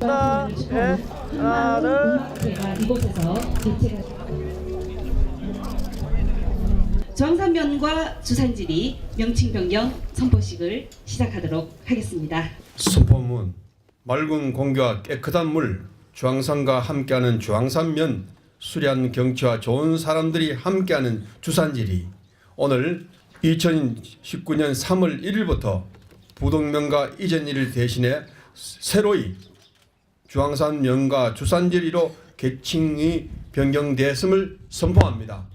하나, 예, 하나, 둘. 제가 이곳에서 개최가 정산면과 주산지리 명칭 변경 선포식을 시작하도록 하겠습니다. 선포문 맑은 공기와 깨끗한 물 주황산과 함께하는 주황산면 수려한 경치와 좋은 사람들이 함께하는 주산지리 오늘 2019년 3월 1일부터 부동면과 이전 일을 대신해 새로이 주황산면과 주산지리로 개칭이 변경되었음을 선포합니다.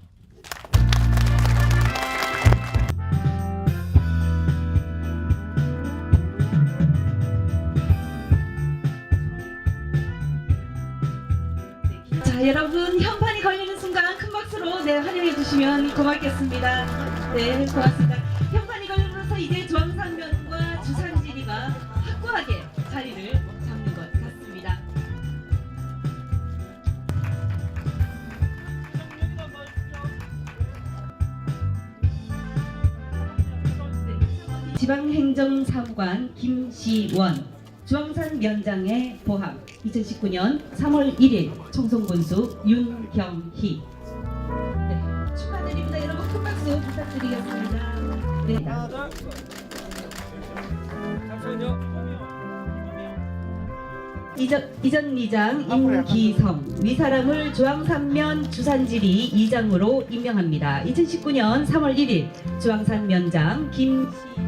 자 여러분 현판이 걸리는 순간 큰 박수로 네 환영해 주시면 고맙겠습니다. 네 고맙습니다. 지방행정사무관 김시원 주황산 면장의 보합 2019년 3월 1일 청송군수 윤경희 네, 축하드립니다. 여러분 큰 박수 부탁드리겠습니다. 네. 이전, 이전 리장 임기성 위사람을 주황산면 주산지리 이장으로 임명합니다. 2019년 3월 1일 주황산 면장 김시원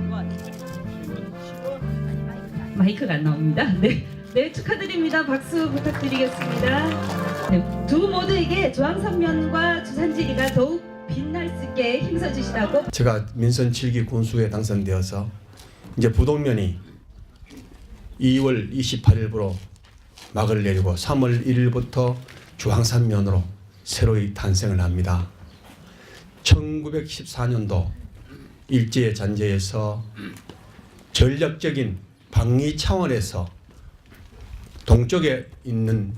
마이크가 안 나옵니다. 네, 네 축하드립니다. 박수 부탁드리겠습니다. 네, 두 모두에게 주황산면과 주산지리가 더욱 빛날 수 있게 힘써 주시라고 제가 민선 7기 군수에 당선되어서 이제 부동면이 2월 28일부로 막을 내리고 3월 1일부터 주황산면으로 새로이 탄생을 합니다. 1914년도 일제의 잔재에서 전략적인 방위 차원에서 동쪽에 있는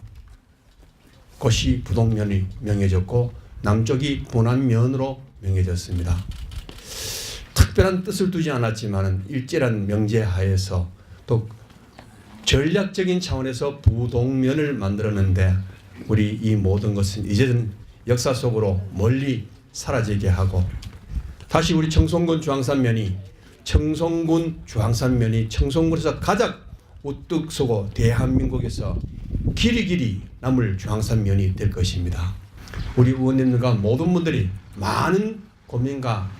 곳이 부동면이 명해졌고 남쪽이 본안면으로 명해졌습니다. 특별한 뜻을 두지 않았지만 일제란 명제 하에서 또 전략적인 차원에서 부동면을 만들었는데 우리 이 모든 것은 이제는 역사 속으로 멀리 사라지게 하고 다시 우리 청송군 주황산면이 청송군 주황산면이 청송군에서 가장 우뚝 서고 대한민국에서 길이 길이 남을 주황산면이 될 것입니다. 우리 의원님들과 모든 분들이 많은 고민과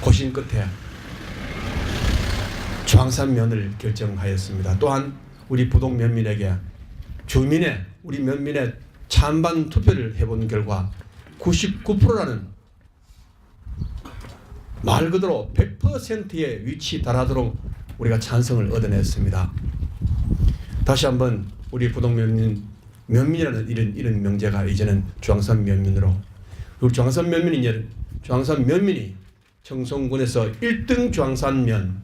고심 끝에 주황산면을 결정하였습니다. 또한 우리 부동 면민에게 주민의 우리 면민의 찬반 투표를 해본 결과 99%라는 말 그대로 100%의 위치 달하도록 우리가 찬성을 얻어냈습니다. 다시 한번 우리 부동 면민 면민이라는 이런 이런 명제가 이제는 중앙산 면민으로 우리 중앙산 면민이 이제 중앙산 면민이 청송군에서 1등 중앙산면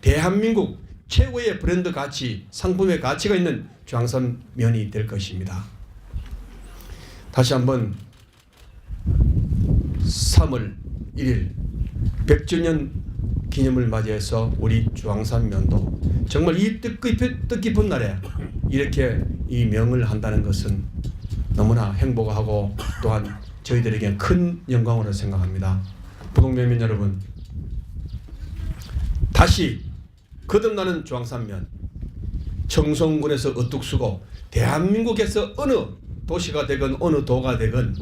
대한민국 최고의 브랜드 가치 상품의 가치가 있는 중앙산 면이 될 것입니다. 다시 한번 3월 1일 100주년 기념을 맞이해서 우리 중앙산면도 정말 이 뜻깊은, 뜻깊은 날에 이렇게 이 명을 한다는 것은 너무나 행복하고 또한 저희들에게 큰 영광으로 생각합니다. 부동면민 여러분 다시 거듭나는 중앙산면 청송군에서 어뚝 쓰고 대한민국에서 어느 도시가 되건 어느 도가 되건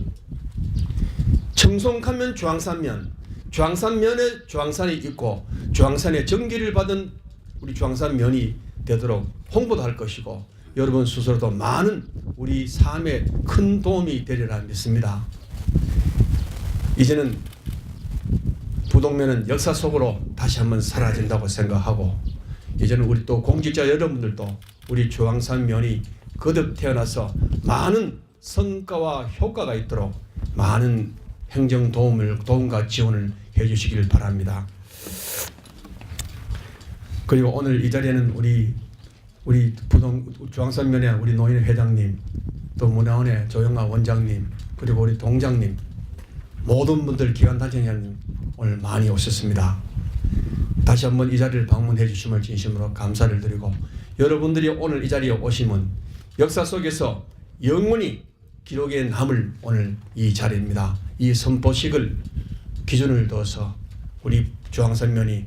청송하면 중앙산면 중앙산면에 중앙산이 있고 중앙산의 전기를 받은 우리 중앙산면이 되도록 홍보도 할 것이고 여러분 스스로도 많은 우리 삶에 큰 도움이 되리라 믿습니다. 이제는 부동면은 역사 속으로 다시 한번 사라진다고 생각하고 이제는 우리 또 공직자 여러분들도 우리 중앙산면이 거듭 태어나서 많은 성과와 효과가 있도록 많은 행정 도움을 도움과 지원을 해주시길 바랍니다. 그리고 오늘 이 자리에는 우리 우리 부동 중앙산면의 우리 노인 회장님 또 문화원의 조영아 원장님 그리고 우리 동장님 모든 분들 기관단체장님 오늘 많이 오셨습니다. 다시 한번 이 자리를 방문해 주심을 진심으로 감사를 드리고 여러분들이 오늘 이 자리에 오시면 역사 속에서 영원히 기록에 남을 오늘 이 자리입니다. 이 선포식을 기준을 둬서 우리 중앙선면이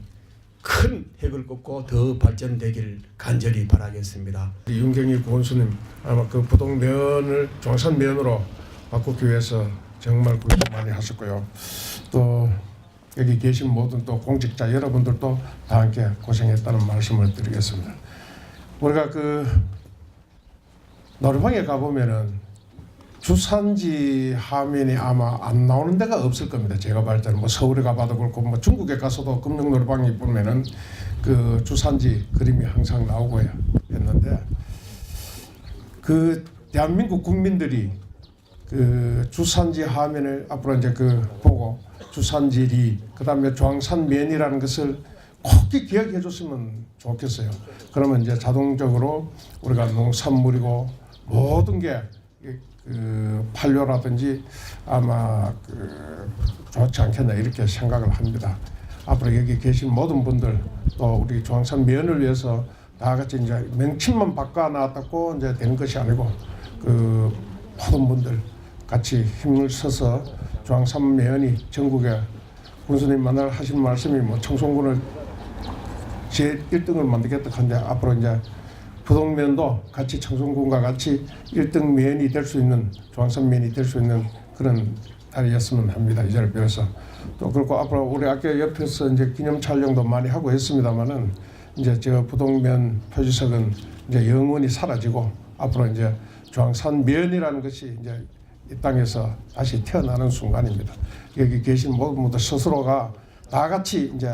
큰 획을 긋고 더 발전되기를 간절히 바라겠습니다. 윤경희 고원수님 아마 그 부동면을 중산면으로 바꾸기 위해서 정말 고생 많이 하셨고요. 또 여기 계신 모든 또 공직자 여러분들도 다 함께 고생했다는 말씀을 드리겠습니다. 우리가 그 노래방에 가보면은 주산지 화면이 아마 안 나오는 데가 없을 겁니다. 제가 볼 때는 뭐 서울에 가봐도 그렇고 뭐 중국에 가서도 금융 노래방에 보면은 그 주산지 그림이 항상 나오고 했는데 그 대한민국 국민들이 그 주산지 화면을 앞으로 이제 그 보고 주산지리 그다음에 중앙산면이라는 것을 꼭 기억해 줬으면 좋겠어요. 그러면 이제 자동적으로 우리가 농산물이고 모든 게 그 판료라든지 아마 그 좋지 않겠나 이렇게 생각을 합니다. 앞으로 여기 계신 모든 분들 또 우리 중앙산 면을 위해서 다 같이 이제 명칭만 바꿔 놨다고 이제 되는 것이 아니고 그 모든 분들 같이 힘을 써서 중앙산 면이 전국에 군수님 만날 하신 말씀이 뭐 청송군을 제 1등을 만들겠다 한데 앞으로 이제 부동면도 같이 청송군과 같이 1등 면이 될 수 있는 중앙산 면이 될 수 있는 그런 날이었으면 합니다. 이 자리를 빌어서 또 그리고 앞으로 우리 학교 옆에서 이제 기념 촬영도 많이 하고 있습니다만은 이제 저 부동면 표지석은 이제 영원히 사라지고 앞으로 이제 중앙산 면이라는 것이 이제 이 땅에서 다시 태어나는 순간입니다. 여기 계신 모든 분들 스스로가 다 같이 이제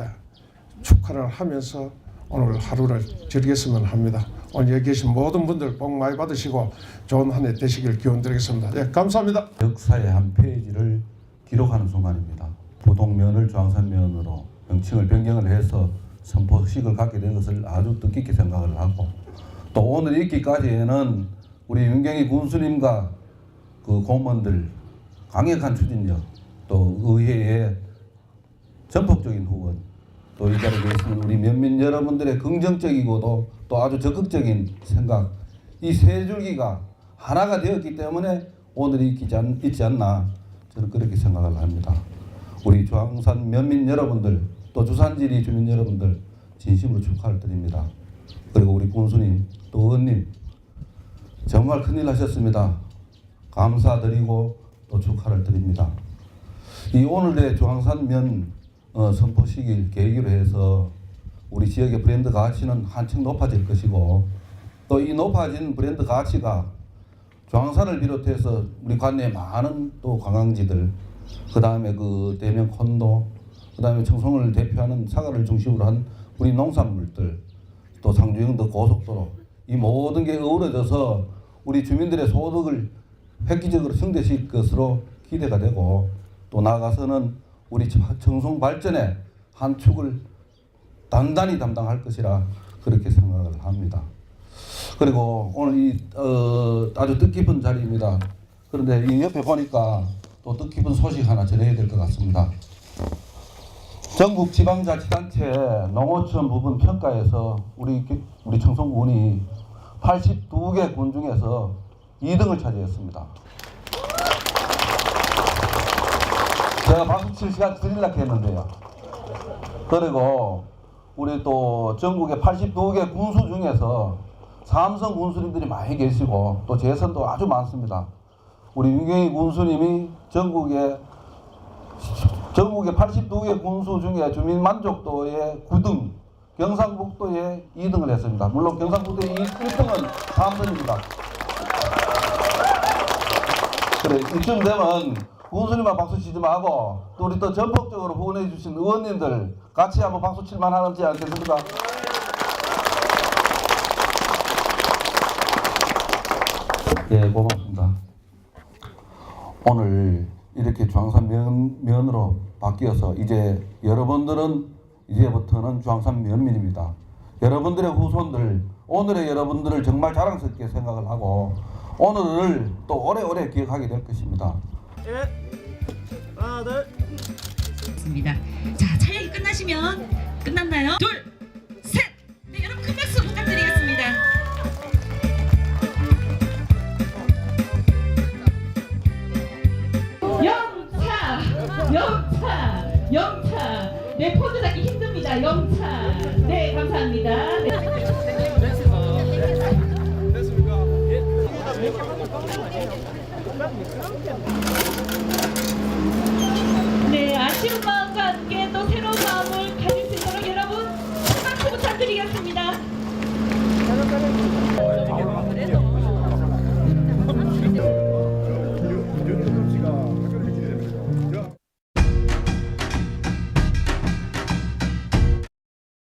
축하를 하면서 오늘 하루를 즐겼으면 합니다. 오늘 여기 계신 모든 분들 복 많이 받으시고 좋은 한 해 되시길 기원 드리겠습니다. 네, 감사합니다. 역사의 한 페이지를 기록하는 순간입니다. 부동면을 중앙산면으로 명칭을 변경을 해서 선포식을 갖게 된 것을 아주 뜻깊게 생각을 하고 또 오늘 있기까지에는 우리 윤경희 군수님과 그 공무원들 강력한 추진력 또 의회의 전폭적인 후원 또이 자리에 계시는 우리 면민 여러분들의 긍정적이고도 또 아주 적극적인 생각 이 세 줄기가 하나가 되었기 때문에 오늘이 있지, 않나 저는 그렇게 생각을 합니다. 우리 중앙산 면민 여러분들 또 주산지리 주민 여러분들 진심으로 축하를 드립니다. 그리고 우리 군수님 또 의원님 정말 큰일 하셨습니다. 감사드리고 또 축하를 드립니다. 이 오늘의 중앙산면 어, 선포식을 계기로 해서 우리 지역의 브랜드 가치는 한층 높아질 것이고 또 이 높아진 브랜드 가치가 중앙산을 비롯해서 우리 관내에 많은 또 관광지들 그 다음에 그 대면 콘도 그 다음에 청송을 대표하는 사과를 중심으로 한 우리 농산물들 또 상주영도 고속도로 이 모든 게 어우러져서 우리 주민들의 소득을 획기적으로 증대시킬 것으로 기대가 되고 또 나아가서는 우리 청송 발전의 한 축을 단단히 담당할 것이라 그렇게 생각을 합니다. 그리고 오늘 이 어, 아주 뜻깊은 자리입니다. 그런데 이 옆에 보니까 또 뜻깊은 소식 하나 전해야 될 것 같습니다. 전국 지방자치단체 농어촌 부분 평가에서 우리 기- 우리 청송군이 82개 군 중에서 2등을 차지했습니다. 제가 박수 칠 시간 드리려고 했는데요. 그리고 우리 또 전국의 82개 군수 중에서 삼성 군수님들이 많이 계시고 또 재선도 아주 많습니다. 우리 윤경희 군수님이 전국의 전국의 82개 군수 중에 주민 만족도의 9등, 경상북도에 2등을 했습니다. 물론 경상북도의 1등은 삼성입니다. 그래 이쯤 되면 군수님만 박수 치지 말고 또 우리 또 전폭적으로 후원해 주신 의원님들 같이 한번 박수 칠만 하지 않겠습니까? 예, 고맙습니다. 오늘 이렇게 중앙산 면, 면으로 바뀌어서 이제 여러분들은 이제부터는 중앙산 면민입니다. 여러분들의 후손들, 오늘의 여러분들을 정말 자랑스럽게 생각을 하고 오늘을 또 오래오래 기억하게 될 것입니다. 예. 하나, 둘. 좋습니다. 자, 촬영이 끝나시면 끝났나요? 둘, 셋. 네, 여러분 큰 박수 부탁드리겠습니다. 영차, 영차, 영차. 내 포즈 잡기 힘듭니다. 영차. 네, 감사합니다. 네. 됐습니까? 예. Ich kann nicht, ich kann nicht.